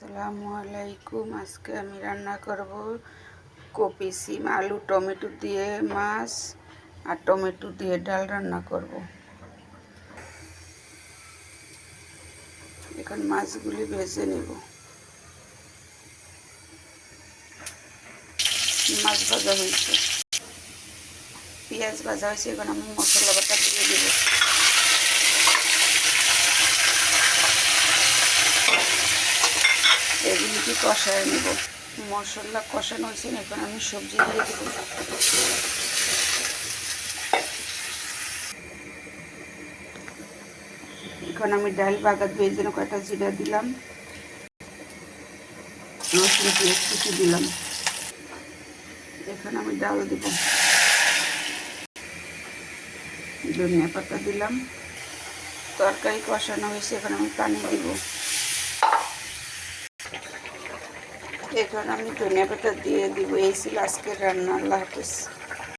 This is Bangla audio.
আসসালামু আলাইকুম। আজকে আমি রান্না করব কপি সিম, আলু, টমেটো দিয়ে মাছ আর টমেটো দিয়ে ডাল রান্না করব। এখন মাছগুলি ভেজে নেব। মাছ ভাজা হয়েছে। পেঁয়াজ ভাজা হয়েছে, এখন আমি মশলা বাটা দিয়ে দেবো। এগুলিকে কষায় নেব। মশলা কষানো হয়েছে, এখন আমি সবজি দিয়ে দেবো। এখন আমি ডাল বাগাত দিয়ে যেন কয়টা জিরা দিলাম। রসুন, পেঁয়াজ কুচি দিলাম। এখন আমি ডাল দেব। ধনিয়া পাতা দিলাম। তরকারি কষানো হয়েছে, এখন আমি পানি দিব। এখন আমি ধনিয়া পাতা দিয়ে দিব এই ছিল আজকের রান্না। আল্লাহ হাফিজ।